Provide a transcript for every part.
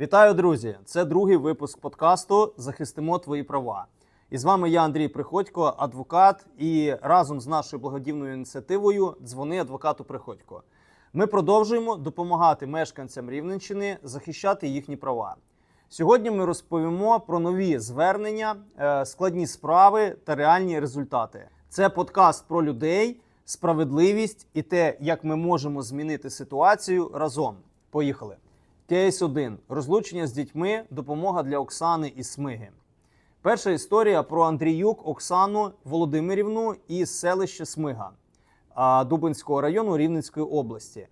Вітаю, друзі! Це другий випуск подкасту Захистимо твої права. І з вами я, Андрій Приходько, адвокат, і разом з нашою благодійною ініціативою Дзвони адвокату Приходько. Ми продовжуємо допомагати мешканцям Рівненщини захищати їхні права. Сьогодні ми розповімо про нові звернення, е, складні справи та реальні результати. Це подкаст про людей, справедливість і те, як ми можемо змінити ситуацію разом. Поїхали. Кейс 1. Розлучення з дітьми. Допомога для Оксани і Смиги. Перша історія про Андріюк Оксану Володимирівну із селища Смига Дубинського району Рівненської області.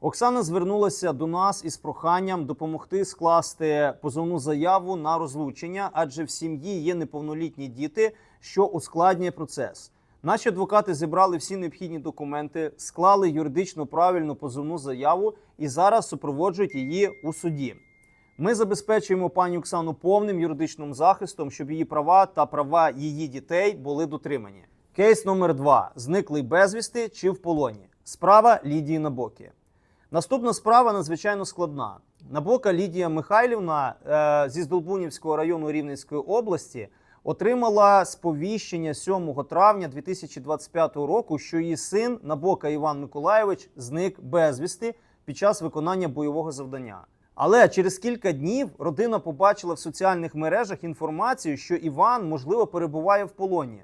Оксана звернулася до нас із проханням допомогти скласти позовну заяву на розлучення, адже в сім'ї є неповнолітні діти, що ускладнює процес. Наші адвокати зібрали всі необхідні документи, склали юридично правильну позовну заяву і зараз супроводжують її у суді. Ми забезпечуємо пані Оксану повним юридичним захистом, щоб її права та права її дітей були дотримані. Кейс номер 2 зниклий безвісти чи в полоні. Справа Лідії Набокі. Наступна справа надзвичайно складна. Набока Лідія Михайлівна е, зі Здолбунівського району Рівненської області отримала сповіщення 7 травня 2025 року, що її син Набока Іван Миколайович зник безвісти під час виконання бойового завдання. Але через кілька днів родина побачила в соціальних мережах інформацію, що Іван можливо перебуває в полоні.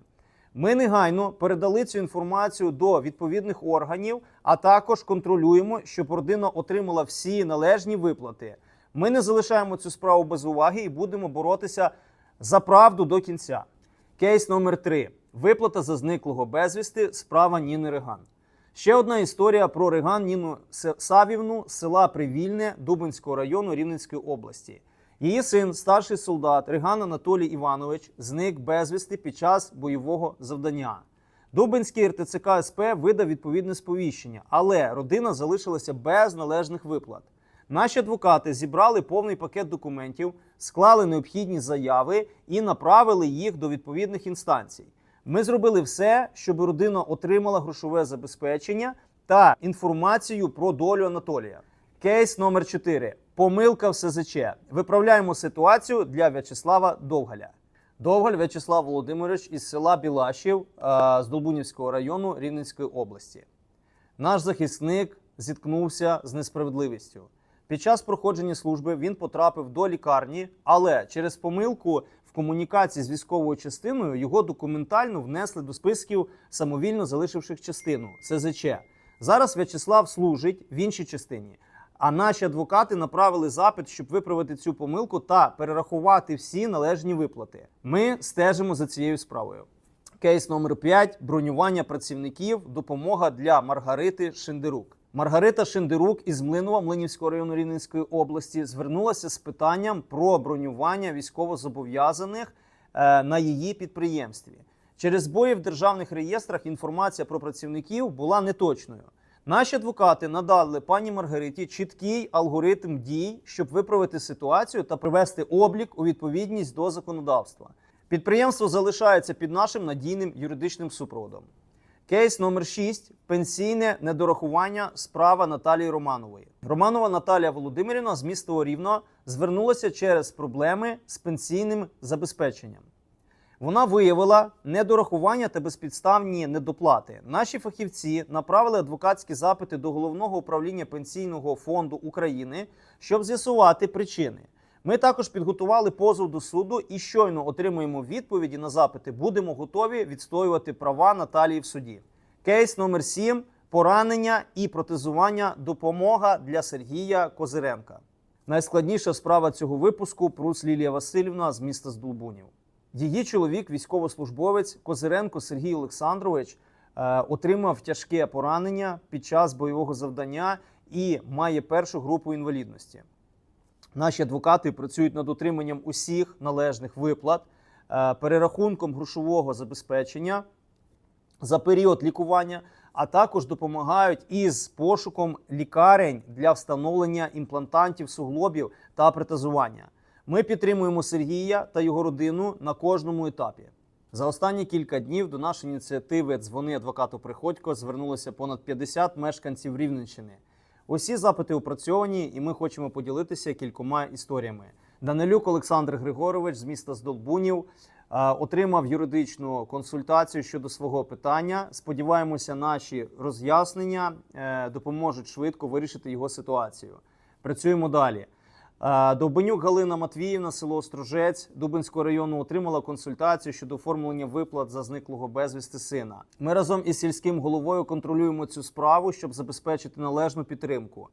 Ми негайно передали цю інформацію до відповідних органів, а також контролюємо, щоб родина отримала всі належні виплати. Ми не залишаємо цю справу без уваги і будемо боротися за правду до кінця. Кейс номер 3 Виплата за зниклого безвісти. Справа Ніни Риган. Ще одна історія про Риган Ніну Савівну з села Привільне Дубинського району Рівненської області. Її син, старший солдат Риган Анатолій Іванович, зник безвісти під час бойового завдання. Дубинський РТЦК СП видав відповідне сповіщення, але родина залишилася без належних виплат. Наші адвокати зібрали повний пакет документів, склали необхідні заяви і направили їх до відповідних інстанцій. Ми зробили все, щоб родина отримала грошове забезпечення та інформацію про долю Анатолія. Кейс номер 4. Помилка в СЗЧ. Виправляємо ситуацію для В'ячеслава Довгаля. Довгаль В'ячеслав Володимирович із села Білашів е, з Долбунівського району Рівненської області. Наш захисник зіткнувся з несправедливістю. Під час проходження служби він потрапив до лікарні, але через помилку в комунікації з військовою частиною його документально внесли до списків самовільно залишивших частину СЗЧ. Зараз В'ячеслав служить в іншій частині. А наші адвокати направили запит, щоб виправити цю помилку та перерахувати всі належні виплати. Ми стежимо за цією справою. Кейс номер 5 бронювання працівників. Допомога для Маргарити Шиндерук. Маргарита Шиндерук із Млинова Млинівського району Рівненської області звернулася з питанням про бронювання військовозобов'язаних е, на її підприємстві. Через збої в державних реєстрах інформація про працівників була неточною. Наші адвокати надали пані Маргариті чіткий алгоритм дій, щоб виправити ситуацію та привести облік у відповідність до законодавства. Підприємство залишається під нашим надійним юридичним супроводом. Кейс номер 6 пенсійне недорахування справа Наталії Романової. Романова Наталія Володимирівна з міста Рівно звернулася через проблеми з пенсійним забезпеченням. Вона виявила недорахування та безпідставні недоплати. Наші фахівці направили адвокатські запити до головного управління пенсійного фонду України, щоб з'ясувати причини. Ми також підготували позов до суду і щойно отримуємо відповіді на запити. Будемо готові відстоювати права Наталії в суді. Кейс номер 7 поранення і протезування. Допомога для Сергія Козиренка. Найскладніша справа цього випуску Прус Лілія Васильівна з міста Здолбунів. Її чоловік, військовослужбовець Козиренко Сергій Олександрович, е, отримав тяжке поранення під час бойового завдання і має першу групу інвалідності. Наші адвокати працюють над отриманням усіх належних виплат, е, перерахунком грошового забезпечення за період лікування, а також допомагають із пошуком лікарень для встановлення імплантантів суглобів та протезування. Ми підтримуємо Сергія та його родину на кожному етапі. За останні кілька днів до нашої ініціативи Дзвони адвокату Приходько звернулося понад 50 мешканців Рівненщини. Усі запити опрацьовані, і ми хочемо поділитися кількома історіями. Данилюк Олександр Григорович з міста Здолбунів е, отримав юридичну консультацію щодо свого питання. Сподіваємося, наші роз'яснення е, допоможуть швидко вирішити його ситуацію. Працюємо далі. Е, Довбенюк Галина Матвіївна, село Острожець Дубинського району, отримала консультацію щодо оформлення виплат за зниклого безвісти сина. Ми разом із сільським головою контролюємо цю справу, щоб забезпечити належну підтримку.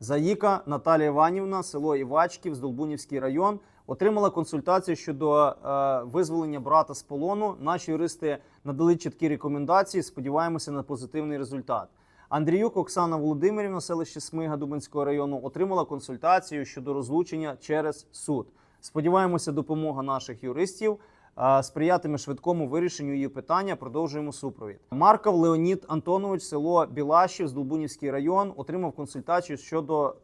Заїка Наталія Іванівна, село Івачків, Здолбунівський район, отримала консультацію щодо е, визволення брата з полону. Наші юристи надали чіткі рекомендації. Сподіваємося на позитивний результат. Андріюк Оксана Володимирівна, селище Смига Дубинського району, отримала консультацію щодо розлучення через суд. Сподіваємося, допомога наших юристів сприятиме швидкому вирішенню її питання. Продовжуємо супровід. Марков Леонід Антонович, село Білашів, Здолбунівський район, отримав консультацію щодо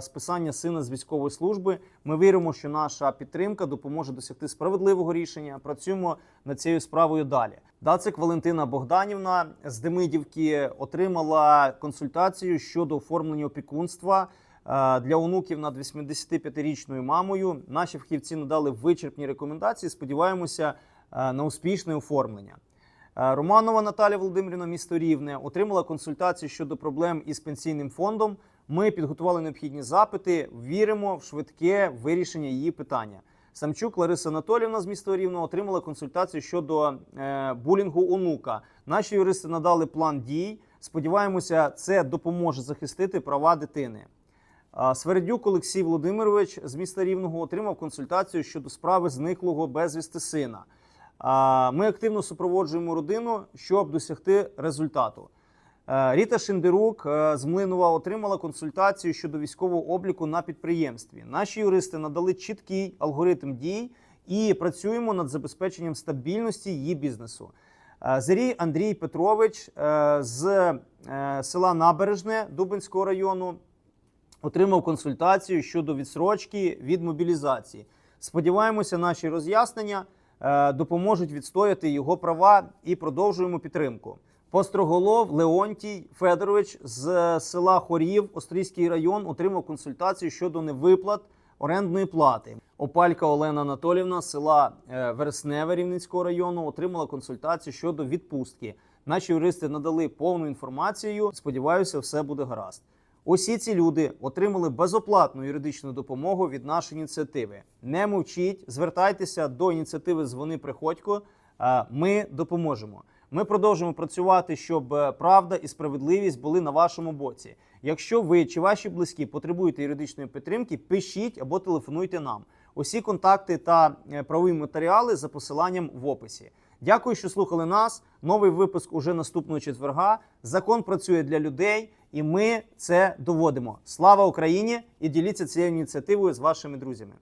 списання сина з військової служби. Ми віримо, що наша підтримка допоможе досягти справедливого рішення. Працюємо над цією справою далі. Дацик Валентина Богданівна з Демидівки отримала консультацію щодо оформлення опікунства для онуків над 85-річною мамою. Наші фахівці надали вичерпні рекомендації. Сподіваємося е, на успішне оформлення. Е, Романова Наталя Володимирівна, місто Рівне, отримала консультацію щодо проблем із пенсійним фондом. Ми підготували необхідні запити. Віримо в швидке вирішення її питання. Самчук Лариса Анатолівна з міста Рівного отримала консультацію щодо е, булінгу онука. Наші юристи надали план дій. Сподіваємося, це допоможе захистити права дитини. А, Свередюк Олексій Володимирович з міста Рівного отримав консультацію щодо справи зниклого безвісти сина. Ми активно супроводжуємо родину, щоб досягти результату. Е, Ріта Шиндерук е, з Млинова отримала консультацію щодо військового обліку на підприємстві. Наші юристи надали чіткий алгоритм дій і працюємо над забезпеченням стабільності її бізнесу. Е, Зарій Андрій Петрович з села Набережне Дубинського району отримав консультацію щодо відсрочки від мобілізації. Сподіваємося, наші роз'яснення е, допоможуть відстояти його права і продовжуємо підтримку. Построголов Леонтій Федорович з села Хорів, Острізький район, отримав консультацію щодо невиплат орендної плати. Опалька Олена Анатолівна з села е, Вересневе Рівненського району отримала консультацію щодо відпустки. Наші юристи надали повну інформацію. Сподіваюся, все буде гаразд. Усі ці люди отримали безоплатну юридичну допомогу від нашої ініціативи. Не мовчіть, звертайтеся до ініціативи Дзвони Приходько. Е, Ми допоможемо. Ми продовжимо працювати, щоб е, правда і справедливість були на вашому боці. Якщо ви чи ваші близькі потребуєте юридичної підтримки, пишіть або телефонуйте нам. Усі контакти та е, правові матеріали за посиланням в описі. Дякую, що слухали нас. Новий випуск уже наступного четверга. Закон працює для людей, і ми це доводимо. Слава Україні! І діліться цією ініціативою з вашими друзями.